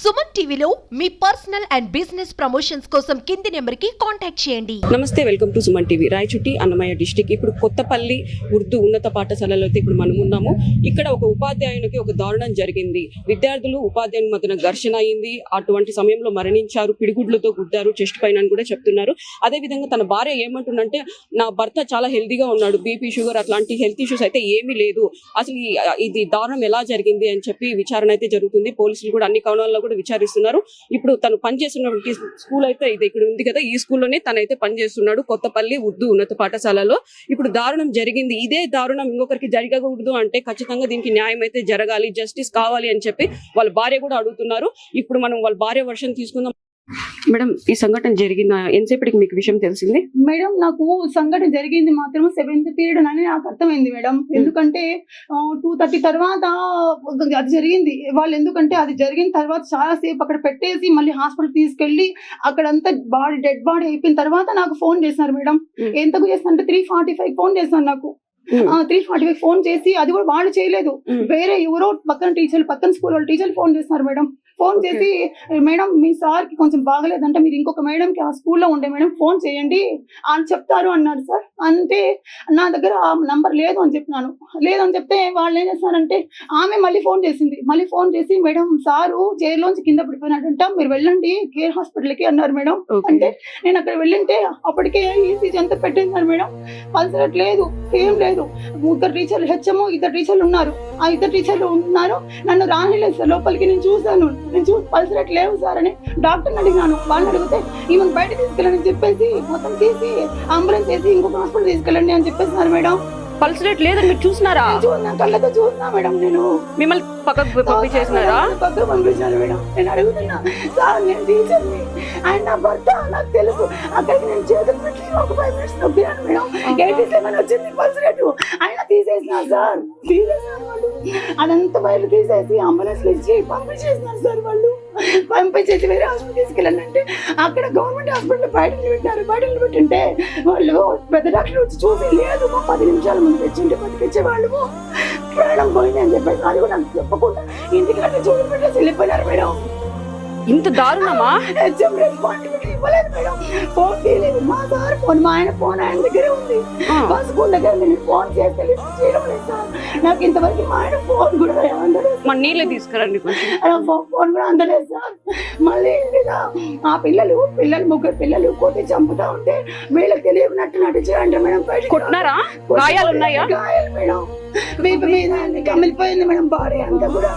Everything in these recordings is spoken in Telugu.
సుమన్ టీవీలో మీ పర్సనల్ అండ్ బిజినెస్ ప్రమోషన్స్ కోసం కింది నెంబర్కి కాంటాక్ట్ చేయండి. నమస్తే welcome to Suman TV. Rayachoti Annamayya district ఇప్పుడు కొత్తపల్లి ఉర్దూ ఉన్నత పాఠశాలలో అయితే ఇప్పుడు మనం ఉన్నాము. ఇక్కడ ఒక ఉపాధ్యాయునికి ఒక దారుణం జరిగింది. విద్యార్థులు ఉపాధ్యాయుని మధ్యన ఘర్షణ అయింది. అటువంటి సమయంలో మరణించారు పిడిగుడ్లతో గుద్దారు చెస్ట్ పైన అని కూడా చెప్తున్నారు. అదే విధంగా తన భార్య ఏమంటుందంటే నా భర్త చాలా హెల్తీగా ఉన్నాడు బీపీ షుగర్ అట్లాంటి హెల్త్ ఇష్యూస్ అయితే ఏమీ లేదు. అసలు ఇది దారుణం ఎలా జరిగింది? అని చెప్పి విచారణ అయితే జరుగుతుంది. పోలీసులు కూడా అన్ని కోణాల్లో కూడా విచారిస్తున్నారు. ఇప్పుడు తను పనిచేస్తున్నటువంటి స్కూల్ అయితే ఇది ఇక్కడ ఉంది కదా. ఈ స్కూల్లోనే తనైతే పనిచేస్తున్నాడు కొత్తపల్లి ఉర్దూ ఉన్నత పాఠశాలలో. ఇప్పుడు దారుణం జరిగింది. ఇదే దారుణం ఇంకొకరికి జరగకూడదు అంటే ఖచ్చితంగా దీనికి న్యాయం అయితే జరగాలి జస్టిస్ కావాలి అని చెప్పి వాళ్ళ భార్య కూడా అడుగుతున్నారు. ఇప్పుడు మనం వాళ్ళ భార్య వర్షం తీసుకుందాం. మేడం ఈ సంఘటన జరిగిన ఎంతసేపటికి మీకు విషయం తెలిసింది? మేడం నాకు సంఘటన జరిగింది మాత్రం సెవెంత్ పీరియడ్ అని నాకు అర్థమైంది మేడం. ఎందుకంటే టూ థర్టీ తర్వాత అది జరిగింది. వాళ్ళు ఎందుకంటే అది జరిగిన తర్వాత చాలా సేపు అక్కడ పెట్టేసి మళ్ళీ హాస్పిటల్ తీసుకెళ్ళి అక్కడంతా బాడీ డెడ్ బాడీ అయిపోయిన తర్వాత నాకు ఫోన్ చేశారు మేడం. ఎంతకు చేస్తాను అంటే త్రీ ఫార్టీ ఫైవ్ ఫోన్ చేశాను నాకు. త్రీ ఫార్టీ ఫైవ్ ఫోన్ చేసి అది కూడా వాళ్ళు చేయలేదు. వేరే ఎవరో పక్కన టీచర్లు పక్కన స్కూల్ వాళ్ళు టీచర్లు ఫోన్ చేస్తున్నారు మేడం. ఫోన్. చేసి మేడం మీ సార్కి కొంచెం బాగలేదంటే మీరు ఇంకొక మేడం కి ఆ స్కూల్లో ఉండే మేడం ఫోన్ చేయండి అని చెప్తారు అన్నారు సార్ అంటే నా దగ్గర ఆ నంబర్ లేదు అని చెప్పినాను. లేదని చెప్తే వాళ్ళు ఏం చేస్తారంటే ఆమె మళ్ళీ ఫోన్ చేసింది. మళ్ళీ ఫోన్ చేసి మేడం సారు చైర్లోంచి కింద పడిపోయినాడంట మీరు వెళ్ళండి కేర్ హాస్పిటల్కి అన్నారు మేడం. అంటే నేను అక్కడ వెళ్ళింటే అప్పటికే ఈసీజీ అంతా పెట్టేశారు మేడం. పల్సరేట్ లేదు ఏం లేదు. ఇద్దరు టీచర్లు హెచ్ఎం ఇద్దరు టీచర్లు ఉన్నారు. ఆ ఇద్దరు టీచర్లు ఉన్నారు. నన్ను రానిలేదు సార్ లోపలికి నేను చూశాను. నేను చూ పల్సరేట్ లేవు సార్ అని డాక్టర్ని అడిగాను వాళ్ళని అడిగితే ఈమెను బయట తీసుకెళ్ళని చెప్పేసి మొత్తం తీసి అంబులెన్స్ వేసి ఇంకొక హాస్పిటల్ తీసుకెళ్ళండి అని చెప్పేసినారు మేడం. పల్స్ రేట్ లేదని మీరు చూసినారా? చూసిన కళ్ళతో చూసినా మేడం నేను. మిమ్మల్ని పక్కకు పంపించేసినారా? పక్కకు పంపించారు మేడం. నేను అడుగుతున్నా సార్ నేను టీచర్ని ఆయన నా భర్త నాకు తెలుసు. అక్కడికి నేను చేతులు పెట్టి ఒక ఫైవ్ మినిట్స్ నొక్కినాను మేడం. ఎయిటీ సెవెన్ వచ్చింది పల్స్ రేటు. ఆయన తీసేసిన సార్. తీసేసినారు వాళ్ళు. అదంతా బయట తీసేసి అంబులెన్స్ ఇచ్చి పంపించేసినారు సార్ వాళ్ళు. పంపించేసి వేరే హాస్పిటల్ తీసుకెళ్ళండి అంటే అక్కడ గవర్నమెంట్ హాస్పిటల్ బయట నిలబెట్టారు. బయట నిలబెట్టింటే వాళ్ళు పెద్ద డాక్టర్ వచ్చి చూసి లేదు మా పది నిమిషాల ముందు తెచ్చింటే బతికిచ్చే వాళ్ళు ప్రాణం పోయింది అని చెప్పేసి అది కూడా నాకు చెప్పకుండా ఇంటికి అంటే చూడబెట్టేసి వెళ్ళిపోయినారు మేడం. ఇంత దారుణమా? ఫోన్ తీయలేదు మా సార్ ఫోన్ మా ఆయన ఫోన్ ఆయన దగ్గరే ఉంది. మా స్కూల్ దగ్గర నేను ఫోన్ చేస్తే చేయడం లేదు సార్. నాకు ఇంతవరకు మా ఆయన ఫోన్ కూడా అందలేదు మా నీళ్ళే తీసుకురండి ఫోన్ కూడా అందలేదు సార్. మళ్ళీ ఆ పిల్లలు పిల్లలు ముగ్గురు పిల్లలు కొట్టి చంపుతా ఉంటే వీళ్ళకి తెలియనట్టు నటించారంట మేడం. కొట్టినారా? గాయాలు ఉన్నాయా? గాయాలు మేడం. వీపు మీద అన్ని కమిలిపోయింది మేడం బాడీ అంతా కూడా.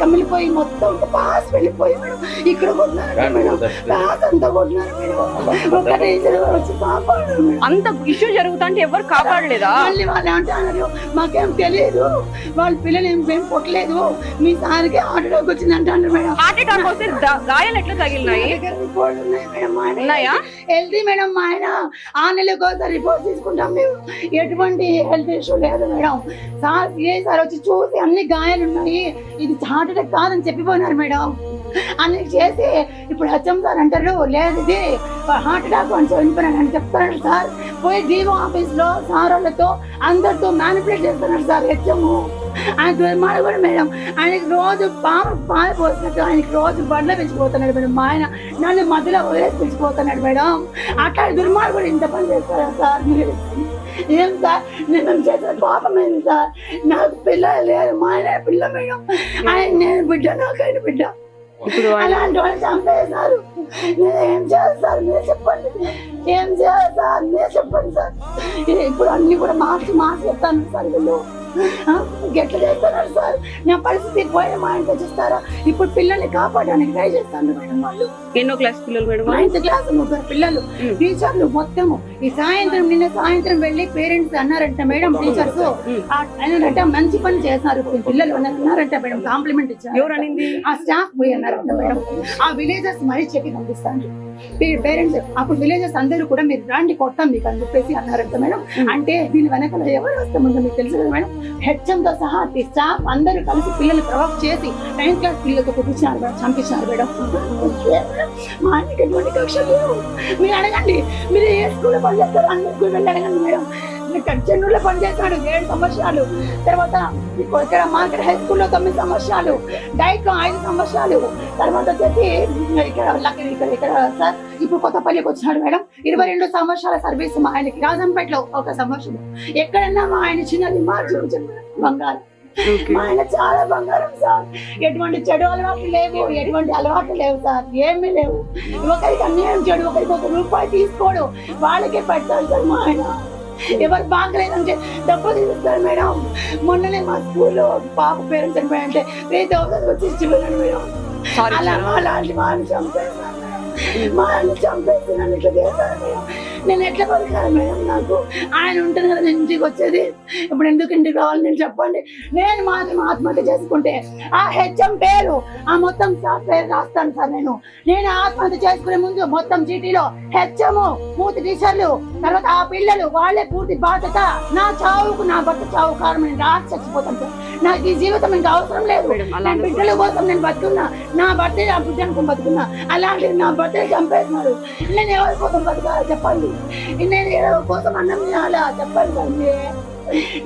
కమిలిపోయి మొత్తం పాస్ వెళ్ళిపోయి మేడం. ఇక్కడ కొట్టినారు మేడం. పాస్ అంతా కొట్టినారు మేడం. ఒక టీచర్ వచ్చి కాపాడారు మేడం. అంత ఇష్యూ జరుగుతుంటే ఎవరు కాపాడలేదా? మళ్ళీ వాళ్ళు అంటున్నారు మాకేం తెలియదు వాళ్ళ పిల్లలు ఏం ఏం పుట్టలేదు. మీ సార్కి హార్ట్ అటాక్ వచ్చింది అంటారు మేడం. హార్ట్ అటాక్ వస్తే గాయాలు ఎట్లా తగిలినాయి? రిపోర్ట్ ఉన్నాయి మేడం మా ఆయన ఉన్నాయా? హెల్తీ మేడం మా ఆయన ఆ నెలకు ఒకసారి రిపోర్ట్ తీసుకుంటాం మేము. ఎటువంటి హెల్త్ ఇష్యూ లేదు మేడం. సార్ ఏ సార్ వచ్చి చూసి అన్ని గాయాలు ఉన్నాయి ఇది హార్ట్ అటాక్ కాదని చెప్పిపోయినారు మేడం. అన్ని చేసి ఇప్పుడు హెచ్ఎం సార్ అంటారు లేదు ఇది హార్ట్ అటాక్ అని చనిపోయినాడు అని చెప్తున్నాడు సార్. పోయి జీవో ఆఫీస్లో సార్ వాళ్ళతో అందరితో మ్యానిపులేట్ చేస్తున్నాడు సార్ హెచ్ఎం. ఆయన దుర్మార్గుడు కూడా మేడం. ఆయనకి రోజు పాము పాలు పోసినట్టు ఆయనకి రోజు బండ్ల పెంచిపోతున్నాడు మేడం. మా ఆయన నన్ను మధ్యలో వదిలేసి పెంచిపోతున్నాడు మేడం. అట్లా దుర్మార్గుడు ఇంత పని చేస్తారా సార్ మీరు? ఏం సార్ నేను చేసిన పాపమైంది సార్ నాకు పిల్లలు లేరు మా ఆయన పిల్ల మేడం. ఆయన నేను బిడ్డ నాకు ఆయన బిడ్డ. ఇప్పుడు అలాంటి వాళ్ళు చంపేశారు. నేను ఏం చేయాలి సార్ మీరు చెప్పండి. ఏం చేయాలి సార్ మీరు చెప్పండి సార్. ఇప్పుడు అన్ని కూడా మార్చి మార్చి చెప్తాను సార్ వీళ్ళు. ఆ, ఎట్లా చేస్తున్నారు సార్. నా పరిస్థితి పోయిన మా ఇంట్లో చూస్తారా? ఇప్పుడు పిల్లల్ని కాపాడడానికి ట్రై చేస్తాను మేడం వాళ్ళు. ఎన్నో క్లాస్ పిల్లలు మేడం నైన్త్ క్లాస్ ముగ్గురు పిల్లలు. టీచర్లు మొత్తము. ఈ సాయంత్రం నిన్న సాయంత్రం వెళ్ళి పేరెంట్స్ అన్నారంట మేడం టీచర్స్. అన్నారంట మంచి పని చేశారు ఈ పిల్లలు అని అన్నారంట మేడం కాంప్లిమెంట్ ఇచ్చారు. ఎవరు అనింది? ఆ స్టాఫ్ పోయి అన్నారంట మేడం. ఆ విలేజెస్ మరీ చెప్పి పంపిస్తాను పేరెంట్స్ అప్పుడు విలేజెస్ అందరూ కూడా మీరు రాండి కొట్టాం మీకు అని చెప్పేసి అన్నారంట మేడం. మ్. అంటే దీని వెనకాల ఎవరు వస్తామందో మీకు తెలుసు కదా మేడం? హెచ్ఎం తో సహా స్టాఫ్ అందరూ కలిసి పిల్లలు ప్రొవోక్ చేసి నైన్త్ క్లాస్ పిల్లలతో కుట్టించినారు మేడం చంపించినారు మేడం. మా ఆయనకి ఎటువంటి మీరు అడగండి. మీరు ఏ స్కూల్లో పనిచేస్తారు అందరు స్కూల్ వెళ్ళి అడగండి మేడం. చెన్నూరులో పనిచేస్తాడు ఏడు సంవత్సరాలు. తర్వాత ఇక్కడ మార్కెట్ హై స్కూల్లో తొమ్మిది సంవత్సరాలు డైట్లో ఐదు సంవత్సరాలు. తర్వాత వచ్చేసి ఇక్కడ ఇక్కడ ఇక్కడ సార్ ఇప్పుడు కొత్తపల్లికి వచ్చినాడు మేడం. ఇరవై రెండు సంవత్సరాల సర్వీస్ మా ఆయనకి. రాజంపేటలో ఒక సంవత్సరం. ఎక్కడన్నా మా ఆయన చిన్నది మార్చి బంగారం. మా ఆయన చాలా బంగారం సార్. ఎటువంటి చెడు అలవాట్లు లేవు ఎటువంటి అలవాట్లు లేవు సార్. ఏమీ లేవు. ఒకరికి అన్యాయం చెడు ఒకరికి ఒక రూపాయి తీసుకోడు. వాళ్ళకే పెడతాడు సార్ మా ఆయన. ఎవరు బాగలేదంటే డబ్బు తీస్తారు మేడం. మొన్ననే మా స్కూల్లో పాప పేరెంట్స్ చనిపోయారంటే త్రీ థౌసండ్ వచ్చి వెళ్ళాను మేడం. అలా. అలాంటి వాడిని చంపేస్తాను మా ఆయన చంపేసి నన్ను ఇట్లా చేస్తాను మేడం. నేను ఎట్లా బతకాలి మేడం నాకు? ఆయన ఉంటుంది కదా నేను ఇంటికి వచ్చేది. ఇప్పుడు ఎందుకు ఇంటికి రావాలి? నేను చెప్పండి. నేను మాత్రం ఆత్మహత్య చేసుకుంటే ఆ హెచ్ఎం పేరు ఆ మొత్తం సార్ పేరు రాస్తాను సార్ నేను. నేను ఆత్మహత్య చేసుకునే ముందు మొత్తం చీటీలో హెచ్ఎం మూతి టీచర్లు తర్వాత ఆ పిల్లలు వాళ్ళే పూర్తి బాధ్యత. నా చావుకు నా భర్త చావు కారణం నేను రాసి చచ్చిపోతాను సార్. నాకు ఈ జీవితం ఇంకా అవసరం లేదు. నేను బిడ్డల కోసం నేను బతుకున్నా. నా భర్తే నా బిడ్డ అనుకుని బతుకున్నా. అలాంటిది నా భర్తే చంపేస్తున్నారు నేను ఎవరి కోసం బతకాలి? చెప్పండి. నేను ఎవరి కోసం అన్నం తినాలా? చెప్పండి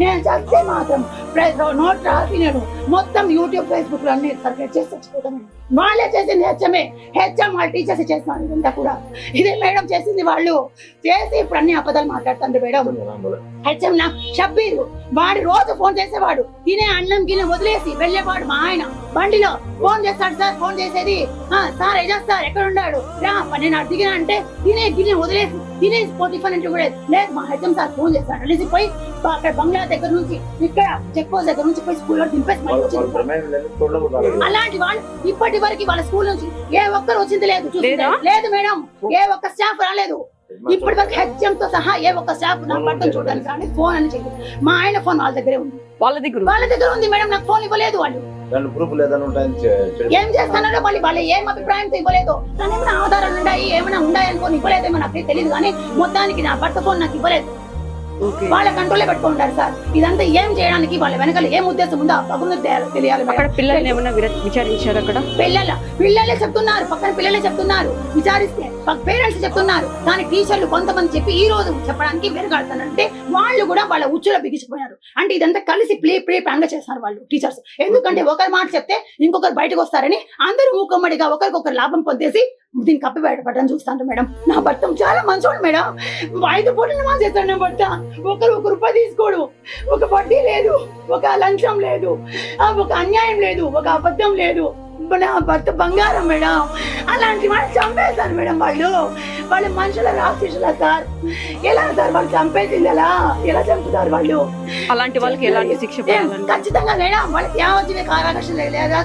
నేను చస్తే మాత్రం ప్రతి నోట్ రాసినాడు మొత్తం యూట్యూబ్ ఫేస్బుక్లో అన్ని సర్క్యులేట్ చేసి చచ్చిపోతాను. వాళ్ళే చేసింది హెచ్ఎంఏ. హెచ్ఎం వాళ్ళ టీచర్స్ చేస్తాను ఇదంతా కూడా. ఇదే మేడం చేసింది వాళ్ళు. చేసి ఇప్పుడు అన్ని అబద్ధాలు మాట్లాడుతుంది మేడం. హెచ్ఎం నా షబ్బీరు. వాడు రోజు ఫోన్ చేసేవాడు. తినే అన్నం గిన్నె వదిలేసి వెళ్ళేవాడు మా ఆయన. బండిలో ఫోన్ చేస్తాడు సార్ ఫోన్ చేసేది. "ఆ, సార్ ఎజాజ్ సార్ ఎక్కడ ఉన్నాడు? రా నేను అటు అంటే తినే గిన్నె వదిలేసి తినే టిఫిన్ అంటే కూడా లేదు. మా హెచ్ఎం సార్ ఫోన్ చేస్తాడు. అనేసి పోయి అక్కడ బంగ్లా దగ్గర నుంచి ఇక్కడ చెక్ పోస్ట్ దగ్గర నుంచి పోయి స్కూల్లో దింపేసి అలాంటి వాళ్ళు ఇప్పటి వరకు వాళ్ళ స్కూల్ నుంచి ఏ ఒక్కరు వచ్చింది లేదు లేదా? మేడం ఏ ఒక్క స్టాఫ్ రాలేదు. ఇప్పటి వరకు హెచ్ఎం తో సహా ఏ ఒక్క స్టాఫ్ నా భర్తను చూడడానికి కానీ ఫోన్ అని చెప్పి మా ఆయన ఫోన్ వాళ్ళ దగ్గరే ఉంది. వాళ్ళ దగ్గర వాళ్ళ దగ్గర ఉంది మేడం నాకు ఫోన్ ఇవ్వలేదు వాళ్ళు. ఏం చేస్తున్నారో వాళ్ళు వాళ్ళు ఏం అభిప్రాయంతో ఇవ్వలేదు ఏమైనా ఆధారాలు ఉన్నాయి ఏమైనా ఉన్నాయని ఫోన్ ఇవ్వలేదేమో నాకు తెలియదు. కానీ మొత్తానికి నా భర్త ఫోన్ నాకు ఇవ్వలేదు. వాళ్ళ కంట్రోలే పెట్టుకుంటారు సార్. ఇదంతా ఏం చేయడానికి వాళ్ళ వెనకాల ఏం ఉద్దేశం ఉందో భగవంతుడికి తెలియాలి- అక్కడ. పిల్లల్ని ఏమన్నా విర- విచారించారు అక్కడ? పిల్లల పిల్లలే చెప్తున్నారు పక్కన పిల్లలే చెప్తున్నారు. విచారిస్తే పేరెంట్స్ చెప్తున్నారు. కానీ టీచర్లు కొంతమంది చెప్పి ఈ రోజు చెప్పడానికి వెనకాడుతానంటే వాళ్ళు కూడా వాళ్ళ ఉచ్చులో బిగించిపోయారు అంటే ఇదంతా కలిసి ప్లే ప్లే ప్లాన్గా చేస్తారు వాళ్ళు టీచర్స్. ఎందుకంటే ఒకరి మాట చెప్తే ఇంకొకరు బయటకు వస్తారని అందరూ మూకమ్మడిగా ఒకరికొకరు లాభం పొందేసి దీన్ని కప్పి బయటపడని చూస్తాను మేడం. నా భర్త చాలా మంచోడు మేడం. ఐదు పూటలు మా చేస్తాడు నా భర్త. ఒకరు ఒక రూపాయి తీసుకోడు. ఒక వడ్డీ లేదు ఒక లంచం లేదు ఒక అన్యాయం లేదు ఒక అబద్ధం లేదు. నా భర్త బంగారం మేడం. అలాంటి వాళ్ళు చంపేశారు మేడం వాళ్ళు. వాళ్ళు మనుషుల రాక్షసుల సార్. ఎలా సార్ వాళ్ళు చంపేసింది ఎలా ఎలా చంపుతారు వాళ్ళు? అలాంటి వాళ్ళకి ఎలాంటి శిక్ష ఖచ్చితంగా మేడం. వాళ్ళకి యావజ్జీవ కారాకర్షణ లేదా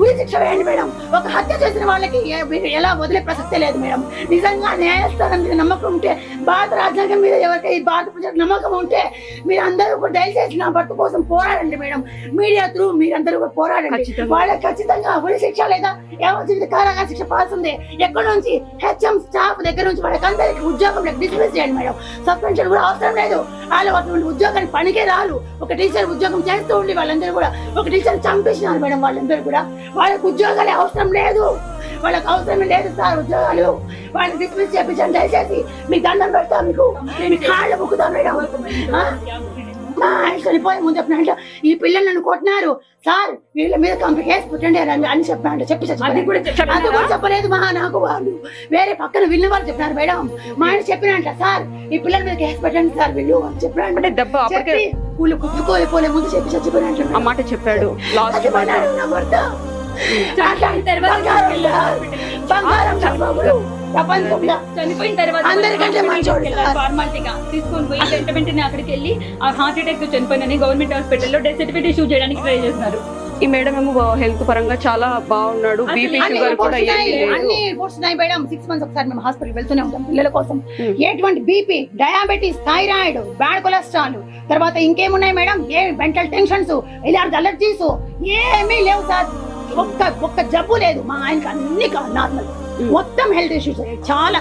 ఉరి శిక్ష వేయండి మేడం. ఒక హత్య చేసిన వాళ్ళకి మీరు ఎలా వదిలే ప్రసక్తే లేదు మేడం. నిజంగా న్యాయస్థానం మీద నమ్మకం ఉంటే భారత రాజ్యాంగం మీద ఎవరికి ఈ భారత ప్రజలకు నమ్మకం ఉంటే మీరు అందరూ కూడా దయచేసి నా భర్త కోసం పోరాడండి మేడం. మీడియా త్రూ మీరందరూ కూడా పోరాడండి. వాళ్ళకి ఖచ్చితంగా ఉరి శిక్ష లేదా యావజ్జీవిత కారాగార శిక్ష పడుతుంది ఎక్కడ నుంచి? హెచ్ఎం స్టాఫ్ దగ్గర నుంచి వాళ్ళకి అందరికి ఉద్యోగం డిస్మిస్ చేయండి మేడం. సస్పెన్షన్ కూడా అవసరం లేదు. వాళ్ళు అటువంటి ఉద్యోగానికి పనికే రాలు ఒక టీచర్ ఉద్యోగం చేస్తూ ఉండి వాళ్ళందరూ కూడా ఒక టీచర్ చంపేసినారు మేడం వాళ్ళందరూ కూడా. వాళ్ళకి ఉద్యోగాలు అవసరం లేదు. వాళ్ళకి అవసరం లేదు సార్ ఉద్యోగాలు. వాళ్ళకి డిస్మిస్ చేపించండి దయచేసి మీ దండం పెడతా మీకు. మీ కాళ్ళు ముక్కుతా మేడం. చనిపోయే ముందు చెప్పిన ఈ పిల్లలు నన్ను కొట్టినారు. సార్ వీళ్ళ మీద కంప్లీట్ కేసు పెట్టండి అని అని చెప్పిన చెప్పి అది కూడా చెప్పలేదు మా నాకు వాళ్ళు. వేరే పక్కన విన్న వాళ్ళు చెప్పినారు మేడం. మా ఆయన చెప్పినంట సార్ ఈ పిల్లల మీద కేసు పెట్టండి సార్ వీళ్ళు అని చెప్పినాడు అంటే దెబ్బ వీళ్ళు కుట్టుకోలేపోలే ముందు చెప్పి చచ్చిపోయినట్టు ఆ మాట చెప్పాడు. లాస్ట్ తీసుకొని పోయి వెంట వెంటనే అక్కడికి వెళ్ళి ఆ హార్ట్ అటాక్తో చనిపోయినని గవర్నమెంట్ హాస్పిటల్లో డెత్ సర్టిఫికేట్ ఇష్యూ చేయడానికి ట్రై చేస్తున్నారు. ఈ మేడం ఏమో హెల్త్ పరంగా చాలా బాగున్నాడు. బీపీ అన్ని షుగర్ reports కూడా ఏమీ ఉన్నాయి, లేదు. అన్ని రిపోర్ట్స్ ఉన్నాయి మేడం. సిక్స్ మంత్స్ ఒకసారి మేము హాస్పిటల్ వెళ్తూనే ఉంటాం పిల్లల కోసం. ఎటువంటి BP diabetes thyroid bad cholesterol తర్వాత ఇంకేమున్నాయి మేడం? ఏ మెంటల్ టెన్షన్స్ ఇలాంటి అలర్జీస్ ఏమీ లేవు సార్. ఒక్క ఒక్క జబ్బు లేదు. మా ఆయనకి అన్ని నార్మల్. మొత్తం హెల్త్ ఇష్యూస్ చాలా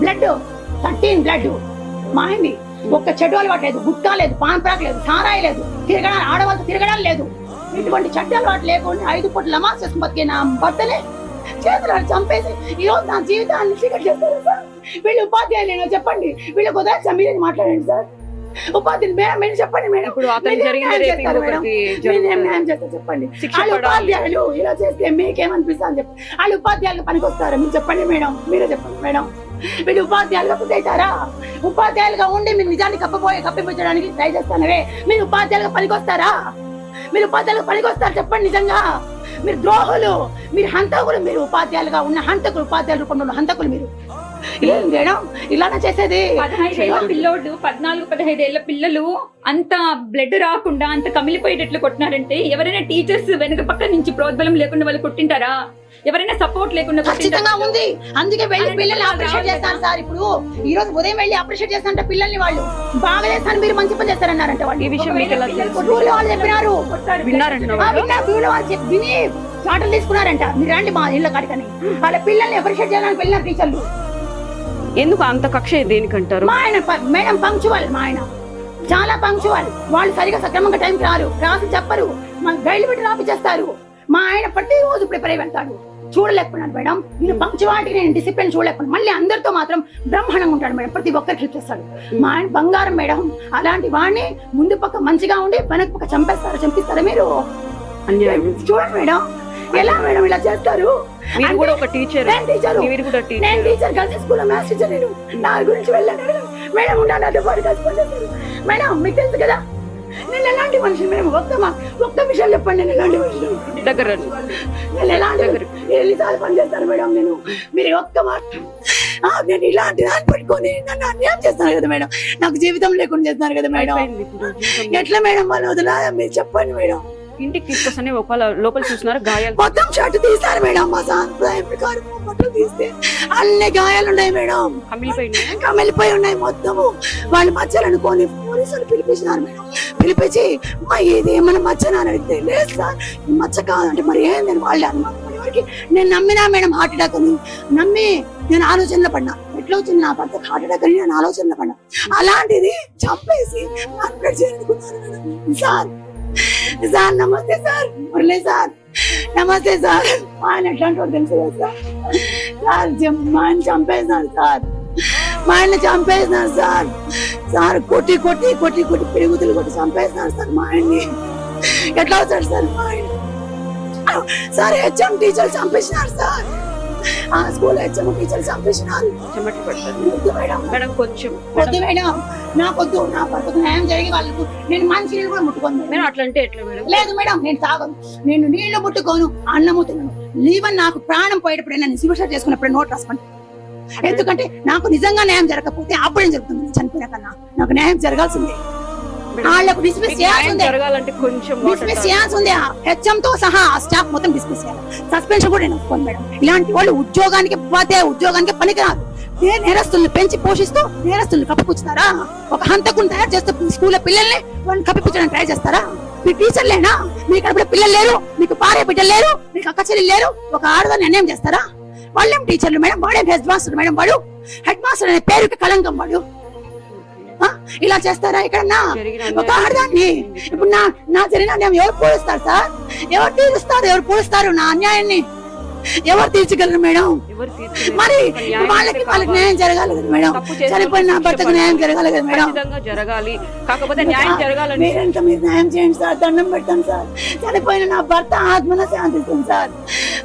బ్లడ్ థర్టీన్ బ్లడ్. మా ఆయన్ని ఒక్క చెడు అలవాటు లేదు. గుట్కా లేదు పాన్ ప్రాక్ లేదు సారాయి లేదు. తిరగడానికి ఆడవాళ్ళతో తిరగడం లేదు. ఇటువంటి చెడ్డ అలవాటు లేకుండా ఐదు పూట లమాస్ చేసుకుని బతికే నా భర్తనే చేతులు చంపేసి ఈ రోజు నా జీవితాన్ని చీకటి చేస్తారు సార్? వీళ్ళు ఉపాధ్యాయులు చెప్పండి. వీళ్ళకి ఉదయం మీరే మాట్లాడండి సార్? ఉపాధ్యాయులు మేడం మీరు చెప్పండి మేడం. మేడం. న్యాయం చేస్తారు చెప్పండి. వాళ్ళు. ఉపాధ్యాయులు ఇలా చేస్తే మీకేమనిపిస్తుంది అని చెప్పి. వాళ్ళు ఉపాధ్యాయులు పనికొస్తారా. మీరు చెప్పండి మేడం. మీరే చెప్పండి మేడం. మీరు ఉపాధ్యాయులుగా పుట్టేశారా ఉపాధ్యాయులుగా ఉండి మీరు నిజాన్ని కప్పబోయే కప్పిపుచ్చడానికి ట్రై చేస్తానవే మీరు ఉపాధ్యాయులుగా పనికొస్తారా? మీరు ఉపాధ్యాయులుగా పనికొస్తారు చెప్పండి నిజంగా. మీరు ద్రోహులు మీరు హంతకులు మీరు ఉపాధ్యాయులుగా ఉన్న హంతకులు ఉపాధ్యాయుల రూపంలో ఉన్న హంతకులు మీరు. మేడం ఇలానే చేసేది. పిల్లోడు పద్నాలుగు పదహైదేళ్ళ పిల్లలు అంత బ్లడ్ రాకుండా అంత కమిలిపోయేటట్లు కొట్టినారంటే ఎవరైనా టీచర్స్ వెనక పక్క నుంచి ప్రోద్బలం లేకుండా వాళ్ళు కొట్టింటారా? ఎవరైనా సపోర్ట్ లేకుండా ఖచ్చితంగా కొట్టింటారా? ఉంది. అందుకే వెళ్ళి పిల్లల్ని అప్రిషియేట్ చేస్తాను. సార్ ఇప్పుడు. ఈ రోజు ఉదయం వెళ్ళి అప్రిషియేట్ చేస్తానంటే పిల్లల్ని వాళ్ళు. బాగా చేస్తాను మీరు మంచి పని చేస్తారన్నారంట వాళ్ళు. ఈ విషయం మీకు ఎలా తెలుసు ఊళ్ళో వాళ్ళు చెప్పినారు. విన్నారంట విన్నారు వాళ్ళు? చెప్పి విని చాటలు తీసుకున్నారంట. మీరు రండి మా ఇళ్ళ కాడికని. వాళ్ళ పిల్లల్ని అప్రిషియేట్ చేయడానికి వెళ్ళినారు టీచర్లు. ఎందుకు అంత కక్ష దేనికంటారు? మా ఆయన ప- మేడం పంక్చువల్ మా ఆయన. చాలా పంక్చువల్. వాళ్ళు సరిగా సక్రమంగా టైంకి రారు. రాసి చెప్పరు. మా గైడ్లు పెట్టి రాపిచేస్తారు మా ఆయన ప్రతిరోజు ప్రిపేర్ అయి వెళ్తాడు. చూడలేకపోయినాడు మేడం. నేను పంక్చువాలిటీ నేను డిసిప్లిన్ చూడలేకపోయినా. మళ్ళీ అందరితో మాత్రం బ్రహ్మాండంగా ఉంటాడు మేడం. ప్రతి ఒక్కరికి హెల్ప్ చేస్తాడు. మా ఆయన బంగారం మేడం. అలాంటి వాడిని ముందు పక్క మంచిగా ఉండి వెనక పక్క చంపేస్తారా చంపిస్తారా మీరు? అన్యాయం. చూడండి మేడం. ఎలా మేడం ఇలా చేస్తారు? మీరు కూడా ఒక టీచర్ నేను టీచరు మీరు కూడా నేను టీచర్ టీచర్ కలిసి స్కూల్లో మ్యాథ్స్ టీచర్ నేను. నా గురించి వెళ్ళాను మేడం ఉన్నాను నాతో పాటు కలిసి పనిచేస్తారు మేడం మీకు తెలుసు కదా నేను ఎలాంటి మనిషి మేడం ఒక్క మా- ఒక్క విషయం చెప్పండి నేను ఎలాంటి మనిషి దగ్గర. నేను ఎలాంటి ఎన్నిసార్లు పని చేస్తాను మేడం నేను? మీరు ఒక్క మాట నేను ఇలాంటి దాన్ని పెట్టుకొని నన్ను అన్యాయం చేస్తాను కదా మేడం. నాకు జీవితం లేకుండా చేస్తున్నారు కదా మేడం. ఎట్లా మేడం వాళ్ళు వదిలా మీరు చెప్పండి మేడం. ఇంటికి తీసుకొస్తానే ఒకవేళ లోపల చూసినారు గాయాలు? మొత్తం షర్ట్ తీస్తారు మేడం మా సాంప్రదాయం ప్రకారం బట్టలు తీస్తే అన్ని గాయాలు ఉన్నాయి మేడం. కమిలిపోయినాయి? కమిలిపోయి ఉన్నాయి మొత్తము. వాళ్ళు మచ్చలు అనుకోని పోలీసులు పిలిపించినారు మేడం. పిలిపించి మా ఇది ఏమైనా మచ్చనా? అని అడిగితే లేదు సార్ ఈ మచ్చ కాదంటే మరి ఏందని వాళ్ళు అనుమానం వరకు నేను నమ్మినా మేడం హార్ట్ అటాక్ అని. నమ్మి నేను ఆలోచనలో పడినా ఎట్లా వచ్చింది నా భర్తకు హార్ట్ అటాక్ అని నేను ఆలోచనలో పడినా అలాంటిది చంపేసి సార్ సార్ నమస్తే సార్ మురళి సార్ నమస్తే సార్ ఆయన ఎట్లాంటి వాడు తెలుసు కదా సార్ సార్ జం- మా ఆయన చంపేసినారు సార్ మా ఆయన చంపేసినారు సార్ సార్ కొట్టి కొట్టి కొట్టి కొట్టి పెరుగుతులు కొట్టి చంపేసినారు సార్ మా ఆయన్ని ఎట్లా అవుతాడు సార్ మా ఆయన సార్ హెచ్ఎం టీచర్ చంపేసినారు సార్ ఆ స్కూల్ హెచ్ఎం టీచర్ చంపేసినారు. వద్దు మేడం. మేడం కొంచెం వద్దు మేడం. నాకొద్దు నా భర్తకు న్యాయం జరిగి వాళ్ళకు నేను మంచి నీళ్ళు కూడా ముట్టుకోను మేడం. అట్లా అంటే ఎట్లా మేడం? లేదు మేడం నేను తాగను. నేను నీళ్ళు ముట్టుకోను అన్నము తినను ఈవెన్ నాకు ప్రాణం పోయేటప్పుడు నేను శివష చేసుకున్నప్పుడు నోట్ రాసుకోండి. ఎందుకంటే నాకు నిజంగా న్యాయం జరగకపోతే అప్పుడే జరుగుతుంది? చనిపోయిన కన్నా నాకు న్యాయం జరగాల్సిందే. వాళ్ళకు డిస్మిస్ చేయాల్సిందే. జరగాలంటే కొంచెం వాటర్ డిస్మిస్ చేయాల్సిందే. హెచ్ఎం తో సహా ఆ స్టాఫ్ మొత్తం డిస్మిస్ చేయాలి. సస్పెన్షన్ కూడా నేను ఒప్పుకోను మేడం. ఇలాంటి వాళ్ళు ఉద్యోగానికి ఉపాధ్యాయ ఉద్యోగానికి పనికిరాదు. ఏ నేరస్తుల్ని పెంచి పోషిస్తూ నేరస్తుల్ని కప్పిపుచ్చుతారా ఒక హంతకుని తయారు చేస్తూ స్కూల్లో పిల్లల్ని వాళ్ళని కప్పిపుచ్చడానికి ట్రై చేస్తారా? మీ టీచర్లేనా మీకు అప్పుడు పిల్లలు లేరు. మీకు భార్య బిడ్డలు లేరు. మీకు అక్క చెల్లెలు లేరు. ఒక ఆడదాన్ని అన్యాయం చేస్తారా? వాళ్ళేం టీచర్లు మేడం? వాడేం హెడ్ మాస్టర్ మేడం వాడు. హెడ్ మాస్టర్ అనే పేరుకి కలంకం వాడు? ఇలా చేస్తారా ఇక్కడన్నా జరిగిన ఒక ఆడదాన్ని. ఇప్పుడు నా నా జరిగిన ఎవరు పోలుస్తారు సార్? ఎవరు తీరుస్తారు? ఎవరు పోలుస్తారు నా అన్యాయాన్ని? ఎవరు తీర్చగలరు మేడం? ఎవరు. మరి వాళ్ళకి వాళ్ళకి. న్యాయం జరగాలి కదా మేడం? చనిపోయిన నా భర్తకు న్యాయం. జరగాలి కదా మేడం జరగాలి. కాకపోతే న్యాయం జరగాలని మీరెంత మీరు న్యాయం చేయండి సార్. దండం పెడతాను సార్. చనిపోయిన నా భర్త ఆత్మన శాంతిస్తుంది సార్.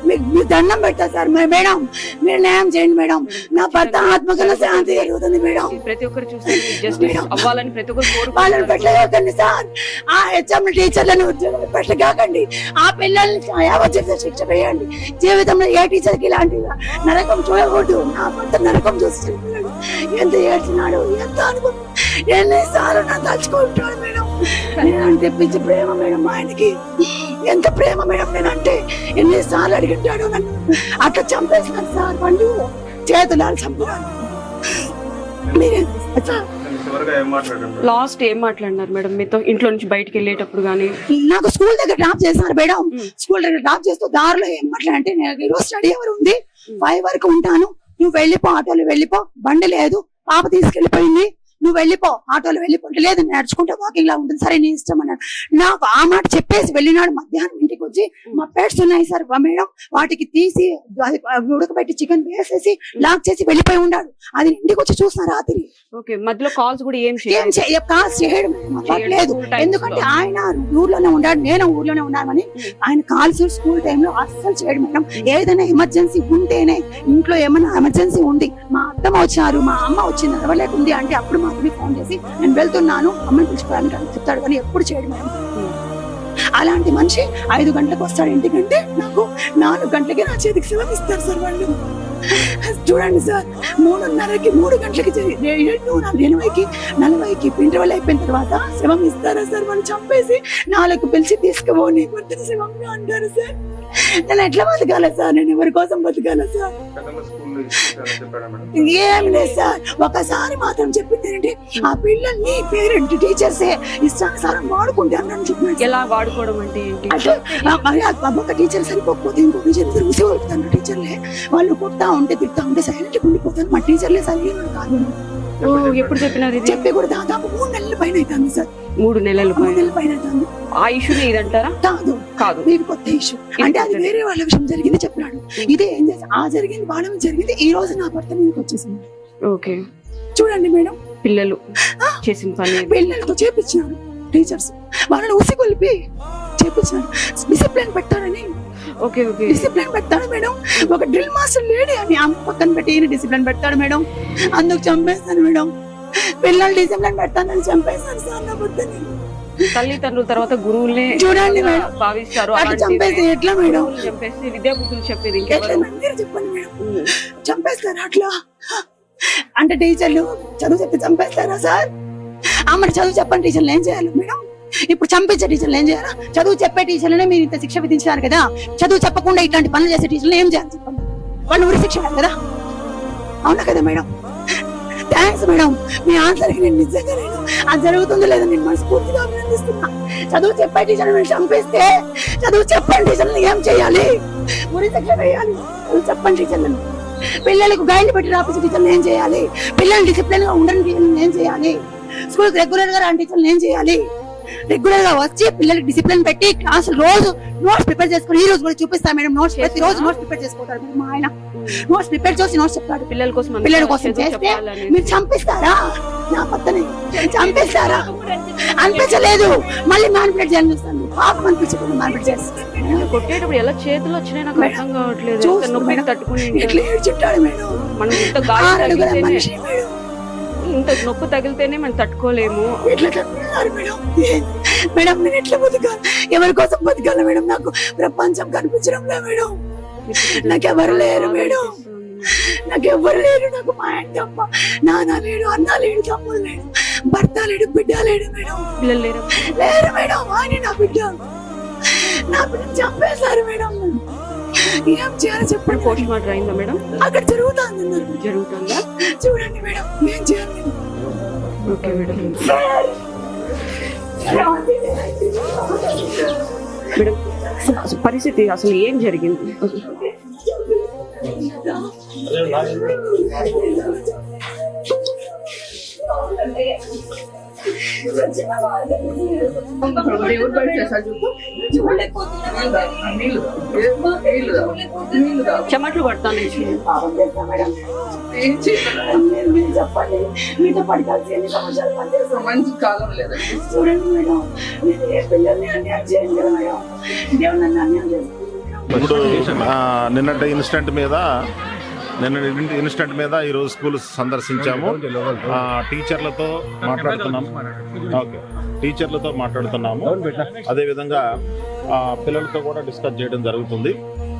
మీకు మీరు దండం పెడతా సార్ మే- మేడం. మీరు న్యాయం చేయండి మేడం. నా భర్త ఆత్మకన్నా శాంతి కలుగుతుంది మేడం. ప్రతి ఒక్కరు చూస్తే జస్టిస్ అవ్వాలని ప్రతి ఒక్కరు వాళ్ళని పెట్టలేకండి సార్. ఆ హెచ్ఎం టీచర్లను ఉద్యోగం పెట్టగాకండి ఆ పిల్లల్ని యావజ్జీవిత శిక్ష వేయండి. జీవితంలో ఏ టీచర్కి ఇలాంటి నరకం చూడకూడదు నా భర్త నరకం చూసి. ఎంత ఏడ్చినాడు ఎంత అనుకున్నాడు ఎన్నిసార్లు నా తలుచుకుంటాడు మేడం. నేను తెప్పించి ప్రేమ మేడం మా ఆయనకి. ఎంత ప్రేమ మేడం నేనంటే ఎన్నిసార్లు అడిగింటాడు నన్ను. అట్లా చంపేసినాడు సార్ వాళ్ళు చేతులాలు మాట్లాడండి లాస్ట్ ఏం మాట్లాడినారు మేడం? మీతో ఇంట్లో నుంచి బయటికి వెళ్ళేటప్పుడు కానీ నాకు స్కూల్ దగ్గర డ్రాప్ చేస్తున్నారు మేడం. స్కూల్ దగ్గర డ్రాప్ చేస్తూ దారిలో ఏం మాట్లాడంటే నేను ఈరోజు స్టడీ అవర్ ఉంది. ఫైవ్ వరకు ఉంటాను. నువ్వు వెళ్ళిపో ఆటోలో వెళ్ళిపో. బండి లేదు. పాప తీసుకెళ్ళిపోయింది నువ్వు వెళ్ళిపో ఆటోలో వెళ్ళిపో. లేదు నడుచుకుంటే వాకింగ్ లా ఉంటుంది. సరే నీ ఇష్టం అన్నాడు. నాకు ఆ మాట చెప్పేసి వెళ్ళినాడు. మధ్యాహ్నం ఇంటికి వచ్చి మా పెట్స్ ఉన్నాయి సార్ మేడం. వాటికి తీసి ఉడకబెట్టి చికెన్ వేసేసి లాక్ చేసి వెళ్ళిపోయి ఉన్నాడు అది ఇంటికి వచ్చి చూసిన రాత్రి. ఓకే మధ్యలో కాల్స్ కూడా ఏం చేయడం లేదు ఎందుకంటే. ఆయన ఊర్లోనే ఉన్నాడు. నేను ఊర్లోనే ఉన్నానని Mm. ఆయన కాల్స్ స్కూల్ టైంలో అస్సలు చేయడం మేడం. ఏదైనా ఎమర్జెన్సీ ఉంటేనే ఇంట్లో ఏమైనా ఎమర్జెన్సీ ఉంది మా అత్తమ్మ వచ్చారు మా అమ్మ వచ్చింది నడవలేకుంది అంటే అప్పుడు మాత్రమే ఫోన్ చేసి నేను వెళ్తున్నాను అమ్మని పిలుచుకోవడానికి అని చెప్తాడు. కానీ ఎప్పుడు చేయడం మేడం. అలాంటి మనిషి ఐదు గంటలకు వస్తాడు. ఇంటికంటే నాకు నాలుగు గంటలకే నా చేతికి సెలవు ఇస్తారు సార్ వాళ్ళు. చూడండి సార్ మూడున్నరకి మూడు గంటలకి ఎనభైకి నలభైకి ఇంటర్వెల్ అయిపోయిన తర్వాత శవం ఇస్తారా సార్? వాళ్ళు చంపేసి నాలుగు పిలిచి తీసుకుపోని కొద్దిన శవంగా అంటారు సార్. నేను ఎట్లా బతకాలి సార్? నేను ఎవరి కోసం బతకాలి సార్? ఏం లేదు సార్. ఒకసారి మాత్రం చెప్పింది ఏంటంటే ఆ పిల్లల్ని పేరెంట్ టీచర్సే ఇష్టానుసారం వాడుకుంటే అన్నాను చెప్పిన ఎలా వాడుకోవడం అంటే ఏంటి? ఒక టీచర్ సరిపోకపోతే ఇంకో టీచర్ ఇద్దరు ఉసిగొలుపుతాను టీచర్లే. వాళ్ళు కొడతా ఉంటే తిడతా ఉంటే సైలెంట్ ఉండిపోతాను. మా టీచర్లే సరైన కాదు. ఓ, ఎప్పుడు చెప్పినారు ఇది? చెప్పి కూడా దాదాపు మూడు నెలల పైన అవుతుంది సార్. మూడు నెలల మూడు పైన? నెలల పైన అవుతుంది. ఆ ఇష్యూని ఇదంటారా? కాదు. కాదు. ఇది కొత్త ఇష్యూ అంటే అది వేరే వాళ్ళ విషయం జరిగింది చెప్పినాడు. ఇదే ఏం చేసి ఆ జరిగింది వాళ్ళ మీద జరిగింది. ఈ రోజు నా భర్త మీదకి వచ్చేసింది. ఓకే. చూడండి మేడం. పిల్లలు చేసిన పని. పిల్లలతో చేపించినాడు టీచర్స్. వాళ్ళని ఉసిగొలిపి చేపించినాడు డిసిప్లిన్ పెట్టారని ఓకే ఓకే. డిసిప్లిన్ పెడతాడు మేడం. ఒక డ్రిల్ మాస్టర్ లేడే అని అమ్మ పక్కన పెట్టి ఈయన డిసిప్లిన్ పెడతాడు మేడం. అందుకు చంపేస్తాను మేడం. పిల్లలు డిసిప్లిన్ పెడతానని చంపేస్తాను సార్ నా బుద్ధిని తల్లిదండ్రుల తర్వాత గురువులే చూడండి మేడం. భావిస్తారు. చంపేస్తే ఎట్లా మేడం? చంపేసి విద్యా బుద్ధులు చెప్పేది? మీరు చెప్పండి మేడం. చంపేస్తారా అట్లా? అంటే టీచర్లు చదువు చెప్తే చంపేస్తారా సార్? అమ్మని చదువు చెప్పండి టీచర్లు ఏం చేయాలి మేడం? ఇప్పుడు చంపించే టీచర్లు ఏం చేయాలా? చదువు చెప్పే టీచర్లనే మీరు ఇంత శిక్ష విధించారు కదా? చదువు చెప్పకుండా ఇట్లాంటి పనులు చేసే టీచర్లు ఏం చేయాలి చెప్పండి? వాళ్ళు ఉరి శిక్ష కదా? అవునా కదా మేడం? Thanks madam. మీ ఆన్సర్కి నేను నిజంగా నేను అది జరుగుతుందో లేదో నేను మనస్ఫూర్తిగా అభినందిస్తున్నా. చదువు చెప్పే టీచర్ మీరు చంపేస్తే చదువు చెప్పండి టీచర్లు ఏం చేయాలి? ఉరి శిక్ష వేయాలి. చదువు చెప్పండి టీచర్లను పిల్లలకు గైడ్ పెట్టి రాపించే టీచర్లు ఏం చేయాలి? పిల్లలు డిసిప్లిన్గా ఉండని టీచర్లు ఏం చేయాలి? స్కూల్ రెగ్యులర్గా రాని టీచర్లు ఏం చేయాలి? రెగ్యులర్గా వచ్చి పిల్లలకి డిసిప్లిన్ పెట్టి క్లాస్ రోజు నోట్స్ ప్రిపేర్ చేసుకుని ఈ రోజు కూడా చూపిస్తా మేడం నోట్స్ ప్రతి రోజు నోట్స్ ప్రిపేర్ చేసుకుంటారు మా ఆయన. నోట్స్ ప్రిపేర్ చేసి నోట్స్ చెప్తాడు. పిల్లల కోసం పిల్లల కోసం చేస్తే. మీరు చంపిస్తారా? నా పక్కనే చంపిస్తారా? అనిపించలేదు. మళ్ళీ మ్యానిపులేట్ చేయాలని చూస్తాను. పాపం అనిపించకుండా మ్యానిపులేట్ చేస్తాను. కొట్టేటప్పుడు ఎలా చేతులు వచ్చినాయి నాకు అర్థం కావట్లేదు. తట్టుకుని ఎట్లా ఏడ్చుంటాడు మేడం. మనం గాయం ఇంత నొప్పి తగిలితేనే మనం తట్టుకోలేము. మేడం? నేను ఎట్లా బతకాలి? ఎవరి కోసం బతకాలి మేడం? నాకు ప్రపంచం కనిపించడం లే మేడం. నాకెవరు లేరు మేడం. నాకు ఎవరు లేరు. నాకు మా ఆయన తప్ప నాన్న లేడు అన్న లేడు తమ్ముడు లేడు భర్త లేడు బిడ్డ లేడు మేడం. పిల్లలు లేరు? లేరు మేడం. ఆయన నా బిడ్డ. నా బిడ్డ చంపేశారు మేడం. ఏం చేయాలి చెప్పండి. పోస్ట్ మార్టం అయిందా మేడం? అక్కడ జరుగుతుంది. జరుగుతుందా? చూడండి మేడం ఏం చేయాలి. Okay madam. మేడం అసలు పరిస్థితి అసలు ఏం జరిగింది? చెమట్లు పడతాను. పాపం చెప్పండి మీతో పడకాల్సి ఎన్ని సంవత్సరాలు పనిచేస్తాం మంచి కాలం లేదండి చూడండి మేడం నేను ఏ పిల్లల్ని అన్యాయం చేయండి మేడం దేవుడు నన్ను అన్యాయం చేస్తాను నిన్నటి ఇన్సిడెంట్ మీద నిన్న ఇన్సిడెంట్ మీద ఈరోజు స్కూల్ సందర్శించాము. టీచర్లతో మాట్లాడుతున్నాము. ఓకే టీచర్లతో మాట్లాడుతున్నాము. అదేవిధంగా పిల్లలతో కూడా డిస్కస్ చేయడం జరుగుతుంది.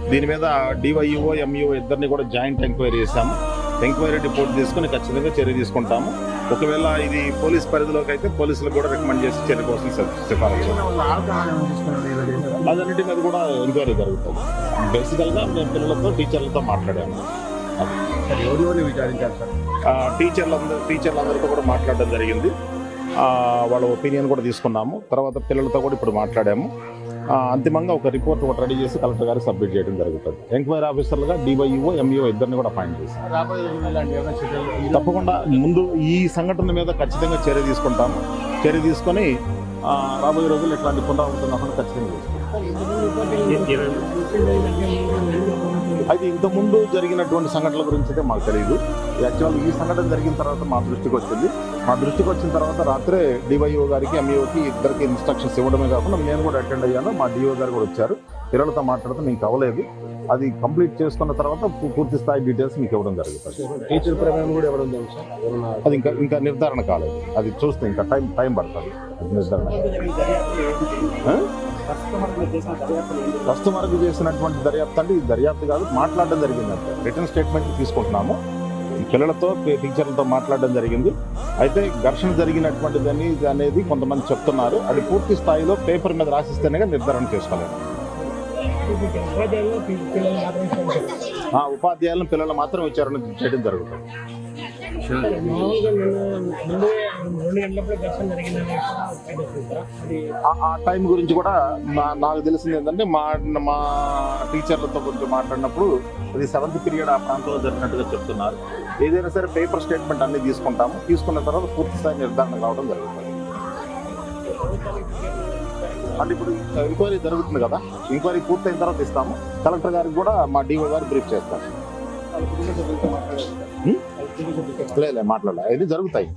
దీని మీద డివైఓ ఎంఈఓ ఇద్దరిని కూడా జాయింట్ ఎంక్వైరీ చేశాము. ఎంక్వైరీ రిపోర్ట్ తీసుకుని ఖచ్చితంగా చర్య తీసుకుంటాము. ఒకవేళ ఇది పోలీస్ పరిధిలోకి అయితే పోలీసులకు కూడా రికమెండ్ చేసి చర్య కోసం సిఫ- సిఫారసు అదన్నిటి మీద కూడా ఎంక్వైరీ జరుగుతుంది. బేసికల్గా మేము పిల్లలతో టీచర్లతో మాట్లాడాము. ఎవరెవరిని విచారించారు సార్? ఆ, టీచర్లందరూ టీచర్లందరితో కూడా మాట్లాడడం జరిగింది. వాళ్ళ ఒపీనియన్ కూడా తీసుకున్నాము. తర్వాత పిల్లలతో కూడా ఇప్పుడు మాట్లాడాము. అంతిమంగా ఒక రిపోర్ట్ ఒకటి రెడీ చేసి కలెక్టర్ గారికి సబ్మిట్ చేయడం జరుగుతుంది. ఎంక్వైరీ ఆఫీసర్లుగా డివైఓ ఎంఈఓ ఇద్దరిని కూడా అపాయింట్ చర్యలు తప్పకుండా ముందు ఈ సంఘటన మీద ఖచ్చితంగా చర్య తీసుకుంటాము. చర్య తీసుకొని రాబోయే రోజుల్లో ఇట్లాంటి పునరావృతం కాకుండా ఖచ్చితంగా చేసుకుంటాం. అయితే ఇంతకుముందు జరిగినటువంటి సంఘటనల గురించి అయితే మాకు తెలియదు యాక్చువల్ ఈ సంఘటన జరిగిన తర్వాత మా దృష్టికి వచ్చింది. మా దృష్టికి వచ్చిన తర్వాత రాత్రే డివైఓ గారికి ఎంఈఓకి ఇద్దరికి ఇన్స్ట్రక్షన్స్ ఇవ్వడమే కాకుండా నేను కూడా అటెండ్ అయ్యాను. మా డిఓ గారు కూడా వచ్చారు. పిల్లలతో మాట్లాడితే మీకు అవ్వలేదు. అది కంప్లీట్ చేసుకున్న తర్వాత పూర్తి స్థాయి డీటెయిల్స్ మీకు ఇవ్వడం జరుగుతుంది టీచర్ ప్రమేయం కూడా సార్? ఏమన్నా అది ఇంకా ఇంకా నిర్ధారణ కాలేదు. అది చూస్తే ఇంకా టైం టైం పడుతుంది. నిర్ధారణ. ఆ? కస్టమర్కి చేసినటువంటి దర్యాప్తు అంటే ఇది దర్యాప్తు కాదు మాట్లాడడం జరిగింది అంతే. రిటర్న్ స్టేట్మెంట్ తీసుకుంటున్నాము. ఈ పిల్లలతో టీచర్లతో మాట్లాడడం జరిగింది. అయితే ఘర్షణ జరిగినటువంటిది అని ఇది అనేది కొంతమంది చెప్తున్నారు. అది పూర్తి స్థాయిలో పేపర్ మీద రాసిస్తేనే నిర్ధారణ చేసుకోలేదు ఆ ఉపాధ్యాయులను పిల్లలు మాత్రం విచారణ చేయడం జరుగుతుంది. ఆ- టైం గురించి కూడా నాకు తెలిసింది ఏంటంటే మా మా టీచర్లతో కొంచెం మాట్లాడినప్పుడు అది సెవెంత్ పీరియడ్ ఆ ప్రాంతంలో జరిగినట్టుగా చెప్తున్నారు. ఏదైనా సరే పేపర్ స్టేట్మెంట్ అన్ని తీసుకుంటాము. తీసుకున్న తర్వాత పూర్తి స్థాయి నిర్ధారణ కావడం జరుగుతుంది. అంటే ఇప్పుడు ఎంక్వైరీ జరుగుతుంది కదా. ఎంక్వైరీ పూర్తయిన తర్వాత ఇస్తాము. కలెక్టర్ గారికి కూడా మా డిఓ గారు బ్రీఫ్? లేదు లేదు, మాట్లాడలేదు ఇది జరుగుతాయి.